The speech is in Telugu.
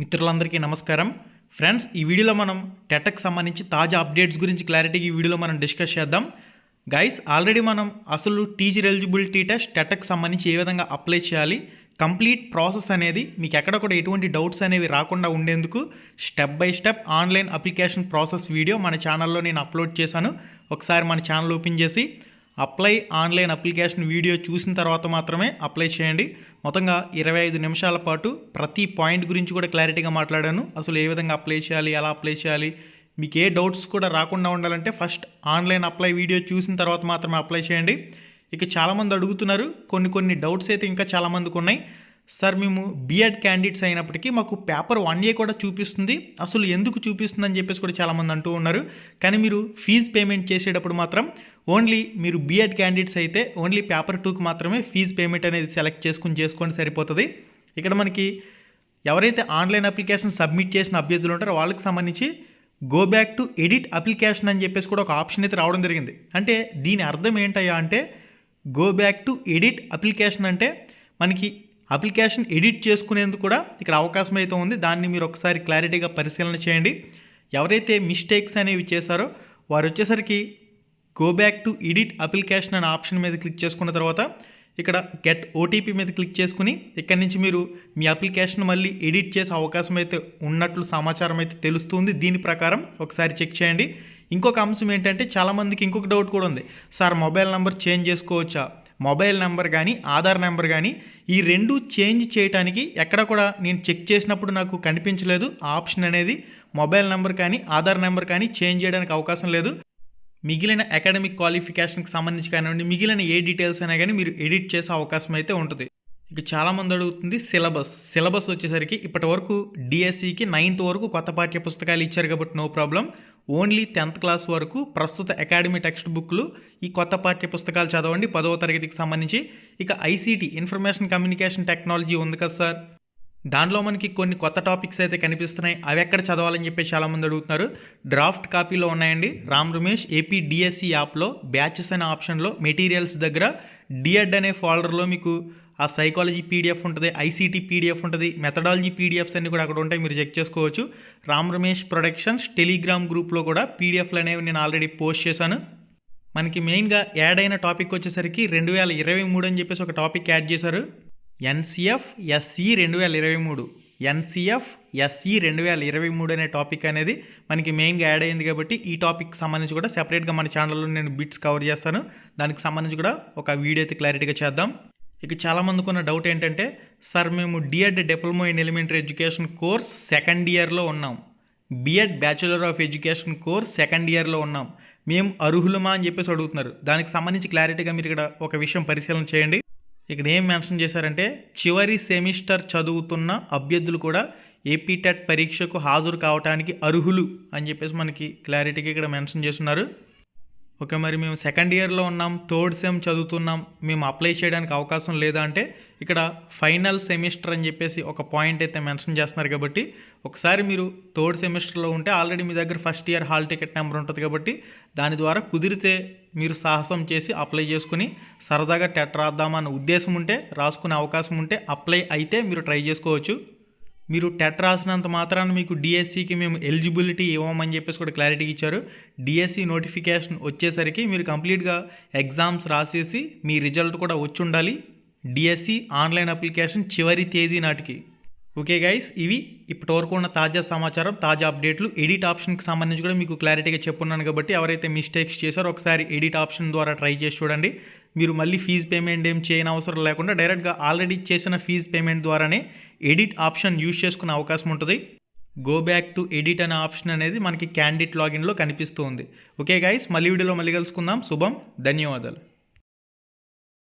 మిత్రులందరికీ నమస్కారం. ఫ్రెండ్స్ ఈ వీడియోలో మనం టెటక్ సంబంధించి తాజా అప్డేట్స్ గురించి క్లారిటీగా ఈ వీడియోలో మనం డిస్కస్ చేద్దాం. గైస్ ఆల్రెడీ మనం అసలు టీచర్ ఎలిజిబిలిటీ టెస్ట్ టెటక్ సంబంధించి ఏ విధంగా అప్లై చేయాలి కంప్లీట్ ప్రాసెస్ అనేది మీకు ఎక్కడ కూడా ఎటువంటి డౌట్స్ అనేవి రాకుండా ఉండేందుకు step by step online application process video మన ఛానల్లో నేను అప్లోడ్ చేశాను. ఒకసారి మన ఛానల్ ఓపెన్ చేసి అప్లై ఆన్లైన్ అప్లికేషన్ వీడియో చూసిన తర్వాత మాత్రమే అప్లై చేయండి. మొత్తంగా ఇరవై ఐదు నిమిషాల పాటు ప్రతి పాయింట్ గురించి కూడా క్లారిటీగా మాట్లాడాను. అసలు ఏ విధంగా అప్లై చేయాలి ఎలా అప్లై చేయాలి మీకు ఏ డౌట్స్ కూడా రాకుండా ఉండాలంటే ఫస్ట్ ఆన్లైన్ అప్లై వీడియో చూసిన తర్వాత మాత్రమే అప్లై చేయండి. ఇక చాలామంది అడుగుతున్నారు కొన్ని కొన్ని డౌట్స్ అయితే ఇంకా చాలామందికి ఉన్నాయి. సార్ మేము బీఎడ్ క్యాండిడేట్స్ అయినప్పటికీ మాకు పేపర్ వన్ ఏ కూడా చూపిస్తుంది. అసలు ఎందుకు చూపిస్తుంది అని చెప్పేసి కూడా చాలామంది అంటూ ఉన్నారు. కానీ మీరు ఫీజు పేమెంట్ చేసేటప్పుడు మాత్రం ఓన్లీ మీరు బీఎడ్ క్యాండిడేట్స్ అయితే ఓన్లీ పేపర్ టూకి మాత్రమే ఫీజు పేమెంట్ అనేది సెలెక్ట్ చేసుకుని చేసుకోండి సరిపోతుంది. ఇక్కడ మనకి ఎవరైతే ఆన్లైన్ అప్లికేషన్ సబ్మిట్ చేసిన అభ్యర్థులు ఉంటారో వాళ్ళకి సంబంధించి go back to edit application అని చెప్పేసి కూడా ఒక ఆప్షన్ అయితే రావడం జరిగింది. అంటే దీని అర్థం ఏంటయ్యా అంటే go back to edit application అంటే మనకి అప్లికేషన్ ఎడిట్ చేసుకునేందుకు కూడా ఇక్కడ అవకాశం అయితే ఉంది. దాన్ని మీరు ఒకసారి క్లారిటీగా పరిశీలన చేయండి. ఎవరైతే మిస్టేక్స్ అనేవి చేశారో వారు వచ్చేసరికి go back to edit application అనే ఆప్షన్ మీద క్లిక్ చేసుకున్న తర్వాత ఇక్కడ గెట్ ఓటీపీ మీద క్లిక్ చేసుకుని ఇక్కడ నుంచి మీరు మీ అప్లికేషన్ మళ్ళీ ఎడిట్ చేసే అవకాశం అయితే ఉన్నట్లు సమాచారం అయితే తెలుస్తుంది. దీని ప్రకారం ఒకసారి చెక్ చేయండి. ఇంకొక అంశం ఏంటంటే చాలామందికి ఇంకొక డౌట్ కూడా ఉంది. సార్ మొబైల్ నెంబర్ చేంజ్ చేసుకోవచ్చా? మొబైల్ నెంబర్ కానీ ఆధార్ నెంబర్ కానీ ఈ రెండు చేంజ్ చేయడానికి ఎక్కడ కూడా నేను చెక్ చేసినప్పుడు నాకు కనిపించలేదు. ఆప్షన్ అనేది మొబైల్ నెంబర్ కానీ ఆధార్ నెంబర్ కానీ చేంజ్ చేయడానికి అవకాశం లేదు. మిగిలిన అకాడమిక్ క్వాలిఫికేషన్కి సంబంధించి కానివ్వండి మిగిలిన ఏ డీటెయిల్స్ అయినా కానీ మీరు ఎడిట్ చేసే అవకాశం అయితే ఉంటుంది. ఇక చాలామంది అడుగుతుంది సిలబస్. సిలబస్ వచ్చేసరికి ఇప్పటి వరకు డిఎస్సికి నైన్త్ వరకు కొత్త పాఠ్య పుస్తకాలు ఇచ్చారు కాబట్టి no problem. Only tenth class వరకు ప్రస్తుత అకాడమీ టెక్స్ట్ బుక్లు ఈ కొత్త పాఠ్య పుస్తకాలు చదవండి. పదవ తరగతికి సంబంధించి. ఇక ఐసీటీ ఇన్ఫర్మేషన్ కమ్యూనికేషన్ టెక్నాలజీ ఉంది కదా సార్? దానిలో మనకి కొన్ని కొత్త టాపిక్స్ అయితే కనిపిస్తున్నాయి. అవి ఎక్కడ చదవాలని చెప్పి చాలామంది అడుగుతున్నారు. డ్రాఫ్ట్ కాపీలో ఉన్నాయండి. రామ్ రమేష్ ఏపీ డిఎస్సి యాప్లో బ్యాచెస్ అనే ఆప్షన్లో మెటీరియల్స్ దగ్గర డిఎడ్ అనే ఫోల్డర్లో మీకు ఆ సైకాలజీ పీడిఎఫ్ ఉంటుంది ఐసీటీ పీడిఎఫ్ ఉంటుంది మెథడాలజీ పీడిఎఫ్స్ అన్ని కూడా అక్కడ ఉంటాయి మీరు చెక్ చేసుకోవచ్చు. రామ్ రమేష్ ప్రొడక్షన్స్ టెలిగ్రామ్ గ్రూప్లో కూడా పీడిఎఫ్లు అనేవి నేను ఆల్రెడీ పోస్ట్ చేశాను. మనకి మెయిన్గా యాడ్ అయిన టాపిక్ వచ్చేసరికి రెండు వేల ఇరవై మూడు అని చెప్పేసి ఒక టాపిక్ యాడ్ చేశారు. ఎన్సిఎఫ్ ఎస్ఈ రెండు వేల ఇరవై మూడు. ఎన్సిఎఫ్ ఎస్ఈ రెండు వేల ఇరవై మూడు అనే టాపిక్ అనేది మనకి మెయిన్గా యాడ్ అయింది కాబట్టి ఈ టాపిక్ సంబంధించి కూడా సెపరేట్గా మన ఛానల్లో నేను బిట్స్ కవర్ చేస్తాను. దానికి సంబంధించి కూడా ఒక వీడియో అయితే క్లారిటీగా చేద్దాం. ఇక చాలామందికి ఉన్న డౌట్ ఏంటంటే సార్ మేము DEd diploma in elementary education course second ఇయర్లో ఉన్నాం. BEd bachelor of education course second ఇయర్లో ఉన్నాం. మేము అర్హులమా? అని చెప్పేసి అడుగుతున్నారు. దానికి సంబంధించి క్లారిటీగా మీరు ఇక్కడ ఒక విషయం పరిశీలన చేయండి. ఇక్కడ ఏం మెన్షన్ చేశారంటే చివరి సెమిస్టర్ చదువుతున్న అభ్యర్థులు కూడా ఏపీటెట్ పరీక్షకు హాజరు కావడానికి అర్హులు అని చెప్పేసి మనకి క్లారిటీగా ఇక్కడ మెన్షన్ చేస్తున్నారు. ఓకే మరి మేము సెకండ్ ఇయర్లో ఉన్నాం థర్డ్ సెమ్ చదువుతున్నాం మేము అప్లై చేయడానికి అవకాశం లేదా అంటే ఇక్కడ ఫైనల్ సెమిస్టర్ అని చెప్పేసి ఒక పాయింట్ అయితే మెన్షన్ చేస్తున్నారు కాబట్టి ఒకసారి మీరు థర్డ్ సెమిస్టర్లో ఉంటే ఆల్రెడీ మీ దగ్గర first year hall ticket number ఉంటుంది కాబట్టి దాని ద్వారా కుదిరితే మీరు సాహసం చేసి అప్లై చేసుకుని సరదాగా టెట్ రాద్దామన్న ఉద్దేశం ఉంటే రాసుకునే అవకాశం ఉంటే అప్లై అయితే మీరు ట్రై చేసుకోవచ్చు. మీరు టెట్ రాసినంత మాత్రాన మీకు డిఎస్సికి మేము ఎలిజిబిలిటీ ఇవ్వమని చెప్పేసి కూడా క్లారిటీ ఇచ్చారు. డిఎస్సి నోటిఫికేషన్ వచ్చేసరికి మీరు కంప్లీట్గా ఎగ్జామ్స్ రాసేసి మీ రిజల్ట్ కూడా వచ్చి ఉండాలి డిఎస్సి ఆన్లైన్ అప్లికేషన్ చివరి తేదీ నాటికి. ఓకే గైస్ ఇవి ఇప్పటివరకు ఉన్న తాజా సమాచారం తాజా అప్డేట్లు. ఎడిట్ ఆప్షన్కి సంబంధించి కూడా మీకు క్లారిటీగా చెప్పున్నాను కాబట్టి ఎవరైతే మిస్టేక్స్ చేశారో ఒకసారి ఎడిట్ ఆప్షన్ ద్వారా ట్రై చేసి చూడండి. మీరు మళ్ళీ ఫీజు పేమెంట్ ఏం చేయని అవసరం లేకుండా డైరెక్ట్గా ఆల్రెడీ చేసిన ఫీజు పేమెంట్ ద్వారానే ఎడిట్ ఆప్షన్ యూజ్ చేసుకునే అవకాశం ఉంటుంది. గో బ్యాక్ టు ఎడిట్ అనే ఆప్షన్ అనేది మనకి క్యాండిడేట్ లాగిన్లో కనిపిస్తూ ఉంది. ఓకే గైస్ మళ్ళీ వీడియోలో మళ్ళీ కలుసుకుందాం. శుభం ధన్యవాదాలు.